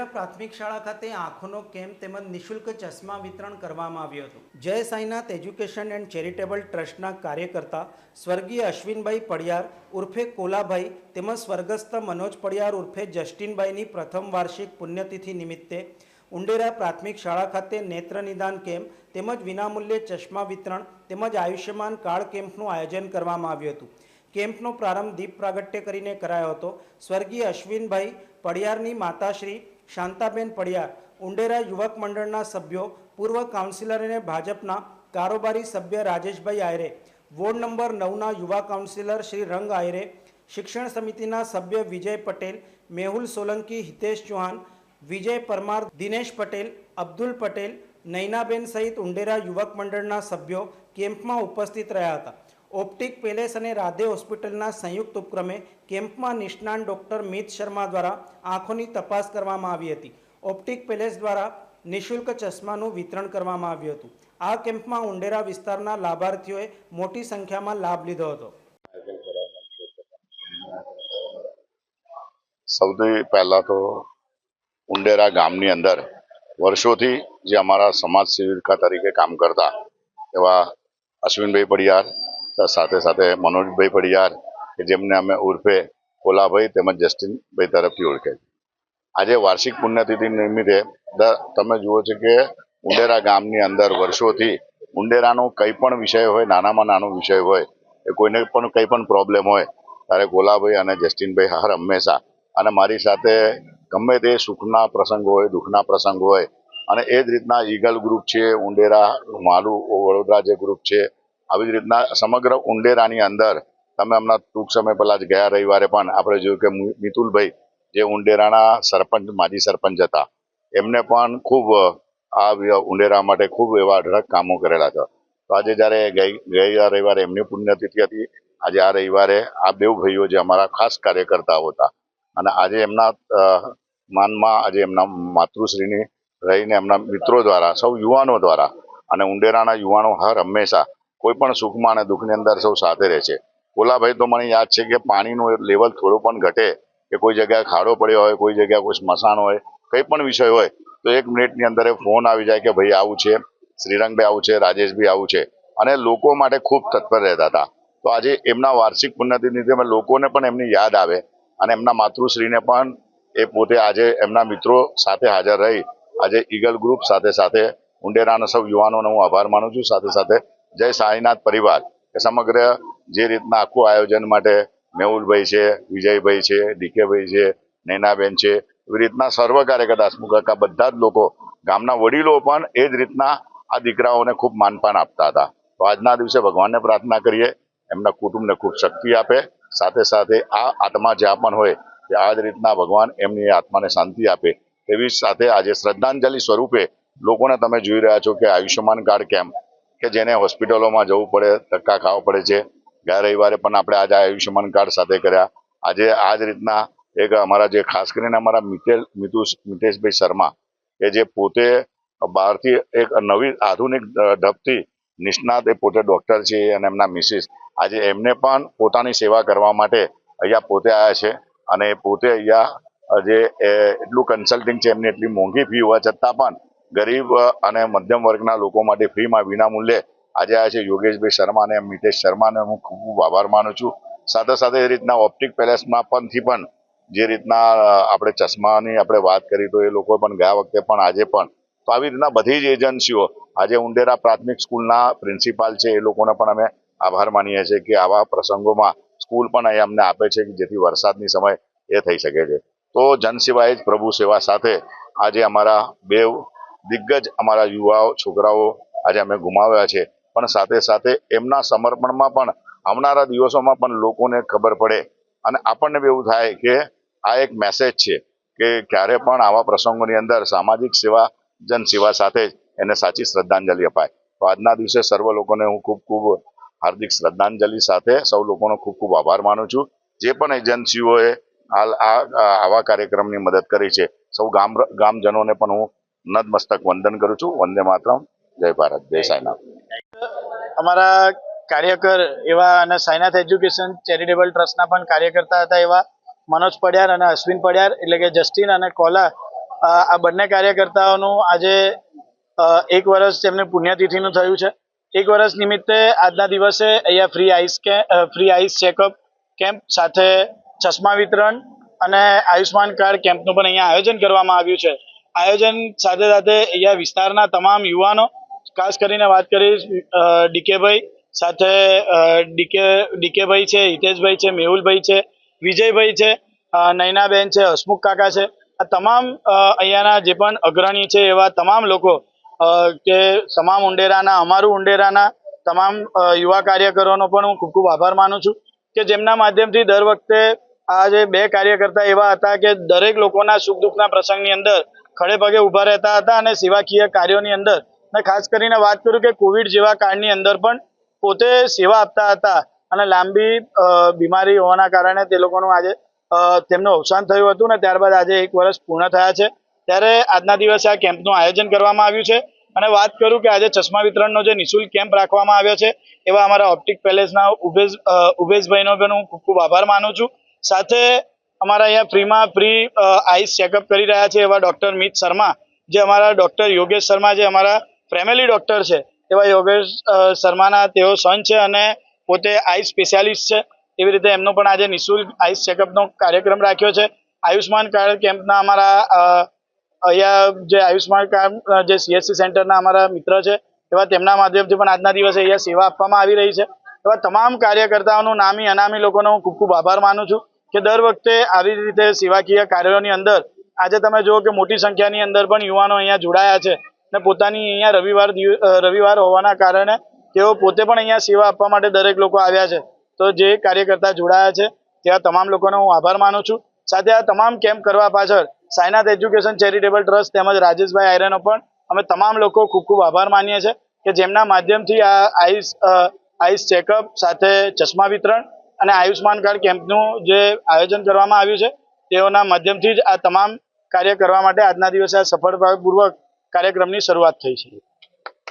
ઉંડેરા પ્રાથમિક શાળા ખાતે આંખોનો કેમ્પ તેમજ નિઃશુલ્ક ચશ્મા વિતરણ કરવામાં આવ્યું હતું. જય સાંઈનાથ એજ્યુકેશન એન્ડ ચેરિટેબલ ટ્રસ્ટના કાર્યકર્તા સ્વર્ગીય અશ્વિનભાઈ પડિયાર ઉર્ફે કોલાભાઈ તેમજ સ્વર્ગસ્થ મનોજ પડિયાર ઉર્ફે જસ્ટિનભાઈની પ્રથમ વાર્ષિક પુણ્યતિથિ નિમિત્તે ઉંડેરા પ્રાથમિક શાળા ખાતે નેત્ર નિદાન કેમ્પ તેમજ વિનામૂલ્યે ચશ્મા વિતરણ તેમજ આયુષ્યમાન કાર્ડ કેમ્પનું આયોજન કરવામાં આવ્યું હતું. કેમ્પનો પ્રારંભ દીપ પ્રાગટ્ય કરીને કરાયો હતો. સ્વર્ગીય અશ્વિનભાઈ પડિયારની માતાશ્રી શાંતાબેન પડિયાર ઉંડેરા યુવક મંડળના સભ્યો, પૂર્વ કાઉન્સિલર અને ભાજપના કારોબારી સભ્ય રાજેશભાઈ આયરે, વોર્ડ નંબર નવના યુવા કાઉન્સિલર શ્રી રંગ આયરે, શિક્ષણ સમિતિના સભ્ય વિજય પટેલ, મેહુલ સોલંકી, હિતેશ ચૌહાણ, વિજય પરમાર, દિનેશ પટેલ, અબ્દુલ પટેલ, નૈનાબેન સહિત ઉંડેરા યુવક મંડળના સભ્યો કેમ્પમાં ઉપસ્થિત રહ્યા હતા. ઓપ્ટિક પેલેસ અને રાધે હોસ્પિટલના સંયુક્ત ઉપક્રમે કેમ્પમાં નિષ્ણાંત ડોક્ટર મિત શર્મા દ્વારા આંખોની તપાસ કરવામાં આવી હતી. ઓપ્ટિક પેલેસ દ્વારા નિઃશુલ્ક ચશ્માનું વિતરણ કરવામાં આવ્યું હતું. આ કેમ્પમાં ઉંડેરા વિસ્તારના લાભાર્થીઓએ મોટી સંખ્યામાં લાભ લીધો હતો. સૌથી પહેલાં તો ઉંડેરા ગામની અંદર વર્ષોથી જે અમારા સમાજ સેવિકા તરીકે કામ કરતા એવા અશ્વિનભાઈ પડિયાર સાથે સાથે મનોજભાઈ પડિયાર કે જેમને અમે ઉર્ફે કોલાભાઈ તેમજ જસ્ટિનભાઈ તરફથી ઓળખે. આજે વાર્ષિક પુણ્યતિથિ નિમિત્તે તમે જુઓ છો કે ઉંડેરા ગામની અંદર વર્ષોથી ઉંડેરાનો કંઈ પણ વિષય હોય, નાનામાં નાનો વિષય હોય, એ કોઈને પણ કંઈ પણ પ્રોબ્લેમ હોય, ત્યારે ગોલાભાઈ અને જસ્ટિનભાઈ હર હંમેશા અને મારી સાથે ગમે તે સુખના પ્રસંગ હોય, દુઃખના પ્રસંગ હોય, અને એ જ રીતના ઈગલ ગ્રુપ છે, ઉંડેરા મારું વડોદરા જે ગ્રુપ છે આવી જ રીતના સમગ્ર ઉંડેરાની અંદર તમે હમણાં ટૂંક સમય પહેલા જ ગયા રવિવારે પણ આપણે જોયું કે મિતુલભાઈ જે ઉંડેરાના સરપંચ, માજી સરપંચ હતા, એમને પણ ખૂબ આ ઉંડેરા માટે ખૂબ એવા અઢળક કામો કરેલા હતા. તો આજે જ્યારે ગઈ, ગયા રવિવારે એમની પુણ્યતિથિ હતી, આજે આ રવિવારે આ બે ભાઈઓ જે અમારા ખાસ કાર્યકર્તાઓ હતા અને આજે એમના માનમાં આજે એમના માતૃશ્રીની રહીને એમના મિત્રો દ્વારા, સૌ યુવાનો દ્વારા અને ઉંડેરાના યુવાનો હર હંમેશા કોઈ પણ સુખમાં અને દુઃખની અંદર સૌ સાથે રહે છે. કોલાભાઈ તો મને યાદ છે કે પાણીનું લેવલ થોડું પણ ઘટે કે કોઈ જગ્યાએ ખાડો પડ્યો હોય, કોઈ જગ્યાએ કોઈ સ્મશાન હોય, કંઈ પણ વિષય હોય, તો એક મિનિટની અંદર ફોન આવી જાય કે ભાઈ આવું છે, શ્રીરંગભાઈ આવું છે, રાજેશભાઈ આવું છે. અને લોકો માટે ખૂબ તત્પર રહેતા હતા. તો આજે એમના વાર્ષિક પુણ્યતિથિ લોકોને પણ એમની યાદ આવે અને એમના માતૃશ્રીને પણ એ પોતે આજે એમના મિત્રો સાથે હાજર રહી. આજે ઈગલ ગ્રુપ સાથે સાથે, ઉંડેરાના સૌ યુવાનોનો હું આભાર માનું છું. સાથે સાથે જય સાંઈનાથ પરિવાર. કે સમગ્ર જે રીતના આખું આયોજન માટે મેહુલભાઈ છે, વિજયભાઈ છે, ડીકેભાઈ છે, નૈનાબેન છે, એવી રીતના સર્વ કાર્યકર્તા, હસમુખ બધા જ લોકો ગામના વડીલો પણ એ જ રીતના આ દીકરાઓને ખૂબ માનપાન આપતા હતા. તો આજના દિવસે ભગવાનને પ્રાર્થના કરીએ, એમના કુટુંબને ખૂબ શક્તિ આપે, સાથે સાથે આ આત્મા જ્યાં પણ હોય કે આ જ રીતના ભગવાન એમની આત્માને શાંતિ આપે. તેવી સાથે આજે શ્રદ્ધાંજલિ સ્વરૂપે લોકોને તમે જોઈ રહ્યા છો કે આયુષ્યમાન કાર્ડ કેમ્પ કે જેને હોસ્પિટલોમાં જવું પડે, ધક્કા ખાવા પડે છે. ગયા રવિવારે પણ આપણે આજે આયુષ્યમાન કાર્ડ સાથે કર્યા. આજે આ જ રીતના એક અમારા જે, ખાસ કરીને અમારા મિતેલ મિતુ મિતેશભાઈ શર્મા કે જે પોતે બહારથી એક નવી આધુનિક ઢબથી નિષ્ણાત એ પોતે ડૉક્ટર છે અને એમના મિસિસ. આજે એમને પણ પોતાની સેવા કરવા માટે અહીંયા પોતે આવ્યા છે અને પોતે અહીંયા જે એટલું કન્સલ્ટિંગ છે એમની, એટલી મોંઘી ફી હોવા છતાં પણ ગરીબ અને મધ્યમ વર્ગના લોકો માટે ફ્રીમાં વિનામૂલ્યે આજે આ છે યોગેશભાઈ શર્મા અને મિતેશ શર્માને હું ખૂબ આભાર માનું છું. સાથે સાથે એ રીતના ઓપ્ટિક પેલેસમાં પણ થી પણ જે રીતના આપણે ચશ્માની આપણે વાત કરી તો એ લોકો પણ ગયા વખતે પણ આજે પણ તો આવી રીતના બધી જ એજન્સીઓ આજે ઉંડેરા પ્રાથમિક સ્કૂલના પ્રિન્સિપાલ છે એ લોકોને પણ અમે આભાર માનીએ છીએ કે આવા પ્રસંગોમાં સ્કૂલ પણ અહીં અમને આપે છે કે જેથી વરસાદની સમય એ થઈ શકે છે. તો જનસેવા એ જ પ્રભુ સેવા સાથે આજે અમારા બે દિગ્ગજ અમારા યુવાઓ, છોકરાઓ આજે અમે ગુમાવ્યા છે. પણ સાથે સાથે એમના સમર્પણમાં પણ, આવનારા દિવસોમાં પણ લોકોને ખબર પડે. અને આપણને બી એવું થાય કે આ એક મેસેજ છે કે ક્યારે પણ આવા પ્રસંગોની અંદર સામાજિક સેવા, જન સેવા સાથે જ એને સાચી શ્રદ્ધાંજલિ અપાય. તો આજના દિવસે સર્વ લોકોને હું ખૂબ ખૂબ હાર્દિક શ્રદ્ધાંજલિ સાથે સૌ લોકોનો ખૂબ ખૂબ આભાર માનું છું. જે પણ એજન્સીઓએ આ- આવા કાર્યક્રમની મદદ કરી છે, સૌ ગામ, ગામજનોને પણ હું નતમસ્તક વંદન કરું છું. વંદે માતરમ. જય ભારત. જય સાંઈનાથ અમારા કાર્યકર એવા અને સાઈનાથ એજ્યુકેશન ચેરિટેબલ ટ્રસ્ટના પણ કાર્યકર્તા હતા એવા મનોજ પડિયાર અને અશ્વિન પડિયાર એટલે કે જસ્ટિન અને કોલા આ બંને કાર્યકર્તાઓનું આજે એક વર્ષ તેમની પુણ્યતિથિનું થયું છે. એક વર્ષ નિમિત્તે આજના દિવસે અહીંયા ફ્રી આઈસ કે ફ્રી આઈસ ચેકઅપ કેમ્પ સાથે ચશ્મા વિતરણ અને આયુષ્માન કાર્ડ કેમ્પનું પણ અહીંયા આયોજન કરવામાં આવ્યું છે. આયોજન સાથે સાથે અહીંયા વિસ્તારના તમામ યુવાનો, ખાસ કરીને વાત કરીશ ડીકેભાઈ સાથે ડીકે, ડીકેભાઈ છે, હિતેશભાઈ છે, મેહુલભાઈ છે, વિજયભાઈ છે નૈનાબેન છે, હસમુખ કાકા છે. આ તમામ અહીંયાના જે પણ અગ્રણી છે એવા તમામ લોકો કે તમામ ઉંડેરાના, અમારું ઉંડેરાના તમામ યુવા કાર્યકરોનો પણ હું ખૂબ ખૂબ આભાર માનું છું કે જેમના માધ્યમથી દર વખતે આ જે બે કાર્યકર્તા એવા હતા કે દરેક લોકોના સુખ દુઃખના પ્રસંગની અંદર ખડે પગે ઊભા રહેતા હતા અને સેવાકીય કાર્યોની અંદર અને ખાસ કરીને વાત કરું કે કોવિડ જેવા કાળની અંદર પણ પોતે સેવા આપતા હતા અને લાંબી બીમારી હોવાના કારણે તે લોકોનું આજે તેમનું અવસાન થયું હતું ને ત્યારબાદ આજે એક વર્ષ પૂર્ણ થયા છે. ત્યારે આજના દિવસે આ કેમ્પનું આયોજન કરવામાં આવ્યું છે અને વાત કરું કે આજે ચશ્મા વિતરણનો જે નિઃશુલ્ક કેમ્પ રાખવામાં આવ્યો છે એવા અમારા ઓપ્ટિક પેલેસના ઉભેશ ઉભેશભાઈનો પણ હું ખૂબ ખૂબ આભાર માનું છું. સાથે અમારા અહીંયા ફ્રીમાં ફ્રી આઈસ ચેકઅપ કરી રહ્યા છે એવા ડૉક્ટર મિત શર્મા, જે અમારા ડૉક્ટર યોગેશ શર્મા જે અમારા ફેમિલી ડૉક્ટર છે, એવા યોગેશ શર્માના તેઓ સન છે અને પોતે આઈ સ્પેશિયાલિસ્ટ છે. એવી રીતે એમનો પણ આજે નિઃશુલ્ક આઈસ ચેકઅપનો કાર્યક્રમ રાખ્યો છે. આયુષ્માન કાર્ડ કેમ્પના અમારા અહીંયા જે આયુષ્માન કાર્ડ જે સીએસસી સેન્ટરના અમારા મિત્ર છે, એવા તેમના માધ્યમથી પણ આજના દિવસે અહીંયા સેવા આપવામાં આવી રહી છે. એવા તમામ કાર્યકર્તાઓનું નામી અનામી લોકોનો હું ખૂબ ખૂબ આભાર માનું છું. કે દર વખતે આવી રીતે સેવાકીય કાર્યોની અંદર, આજે તમે જુઓ કે મોટી સંખ્યાની અંદર પણ યુવાનો અહીંયા જોડાયા છે ને પોતાની અહીંયા રવિવાર રવિવાર હોવાના કારણે તેઓ પોતે પણ અહીંયા સેવા આપવા માટે દરેક લોકો આવ્યા છે. તો જે કાર્યકર્તા જોડાયા છે ત્યાં તમામ લોકોનો હું આભાર માનું છું. સાથે આ તમામ કેમ્પ કરવા પાછળ સાયનાથ એજ્યુકેશન ચેરિટેબલ ટ્રસ્ટ તેમજ રાજેશભાઈ આયરનો પણ અમે તમામ લોકો ખૂબ ખૂબ આભાર માનીએ છીએ કે જેમના માધ્યમથી આ આઈસ આઈસ ચેકઅપ સાથે ચશ્મા વિતરણ અને આયુષ્માન કાર્ડ કેમ્પનું જે આયોજન કરવામાં આવ્યું છે, તેઓના માધ્યમથી જ આ તમામ કાર્ય કરવા માટે આજના દિવસે આ સફળતાપૂર્વક કાર્યક્રમની શરૂઆત થઈ છે.